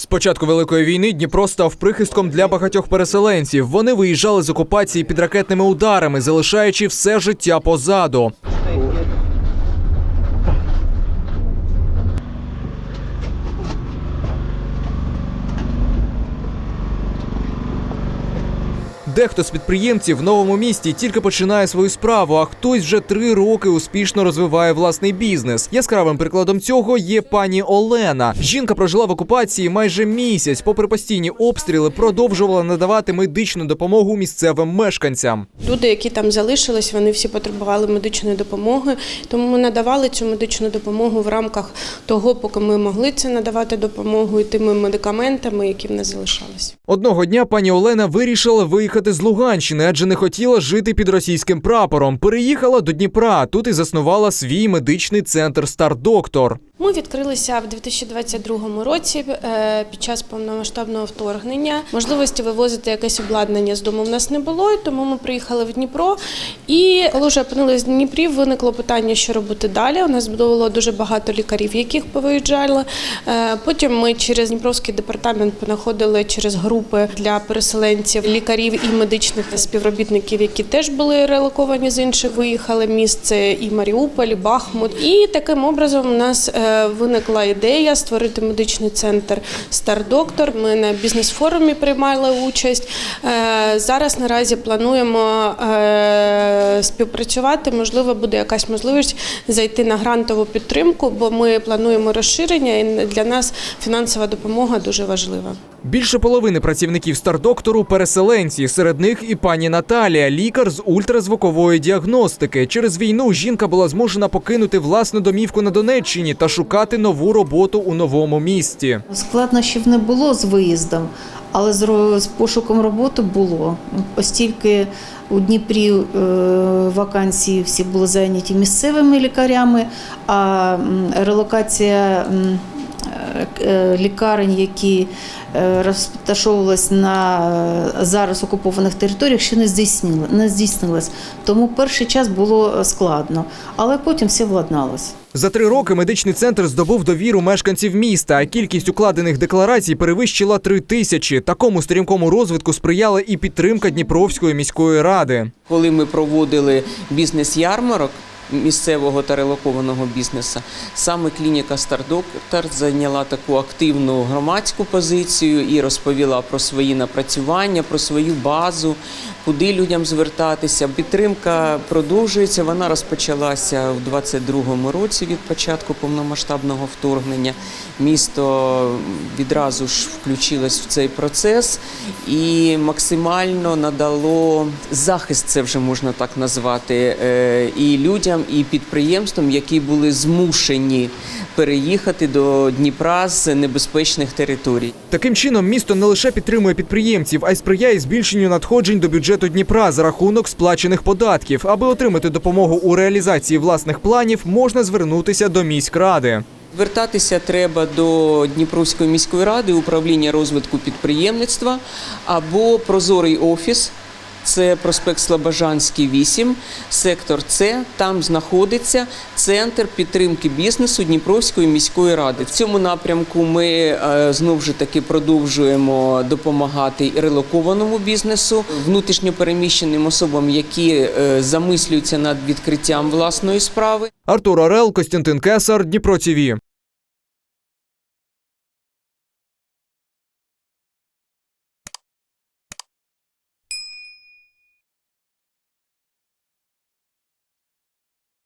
З початку великої війни Дніпро став прихистком для багатьох переселенців. Вони виїжджали з окупації під ракетними ударами, залишаючи все життя позаду. Дехто з підприємців в новому місті тільки починає свою справу, а хтось вже три роки успішно розвиває власний бізнес. Яскравим прикладом цього є пані Олена. Жінка прожила в окупації майже місяць. Попри постійні обстріли, продовжувала надавати медичну допомогу місцевим мешканцям. Люди, які там залишились, вони всі потребували медичної допомоги. Тому ми надавали цю медичну допомогу в рамках того, поки ми могли це надавати допомогу і тими медикаментами, які в нас залишались. Одного дня пані Олена вирішила виїхати з Луганщини, адже не хотіла жити під російським прапором. Переїхала до Дніпра. Тут і заснувала свій медичний центр Стар Доктор. Ми відкрилися в 2022 році е, під час повномасштабного вторгнення. Можливості вивозити якесь обладнання з дому в нас не було, тому ми приїхали в Дніпро. І коли вже опинились в Дніпрі, виникло питання, що робити далі. У нас було дуже багато лікарів, яких повиїжджали. Е, Потім ми через Дніпровський департамент понаходили через групи для переселенців лікарів і медичних співробітників, які теж були релоковані з інших, виїхали міст. Це і Маріуполь, і Бахмут. І таким образом у нас е, виникла ідея створити медичний центр Стар Доктор. Ми на бізнес-форумі приймали участь. Е, Зараз наразі плануємо е, співпрацювати. Можливо, буде якась можливість зайти на грантову підтримку, бо ми плануємо розширення, і для нас фінансова допомога дуже важлива. Більше половини працівників стардоктору переселенці. Серед них і пані Наталія, лікар з ультразвукової діагностики. Через війну жінка була змушена покинути власну домівку на Донеччині та шукати нову роботу у новому місті. Складнощів не було з виїздом, але з, пошуком роботи було. Оскільки у Дніпрі е, вакансії всі були зайняті місцевими лікарями, а релокація лікарень, які е, розташовувались на е, зараз окупованих територіях, ще не здійснила, не здійснилась. Тому перший час було складно, але потім все владналось. За три роки медичний центр здобув довіру мешканців міста, а кількість укладених декларацій перевищила три тисячі. Такому стрімкому розвитку сприяла і підтримка Дніпровської міської ради. Коли ми проводили бізнес-ярмарок місцевого та релокованого бізнесу, саме клініка Стардоктор зайняла таку активну громадську позицію і розповіла про свої напрацювання, про свою базу, куди людям звертатися. Підтримка продовжується. Вона розпочалася в 22-му році від початку повномасштабного вторгнення. Місто відразу ж включилось в цей процес і максимально надало захист, це вже можна так назвати, е, і людям, і підприємствам, які були змушені переїхати до Дніпра з небезпечних територій. Таким чином, місто не лише підтримує підприємців, а й сприяє збільшенню надходжень до бюджету Дніпра за рахунок сплачених податків. Аби отримати допомогу у реалізації власних планів, можна звернутися до міськради. Звертатися треба до Дніпровської міської ради, управління розвитку підприємництва або Прозорий офіс. Це проспект Слобожанський, 8, сектор С. Там знаходиться центр підтримки бізнесу Дніпровської міської ради. В цьому напрямку ми е, знову ж таки продовжуємо допомагати і релокованому бізнесу, внутрішньопереміщеним особам, які е, замислюються над відкриттям власної справи. Артур Орел, Костянтин Кесар, Дніпро ТІВІ.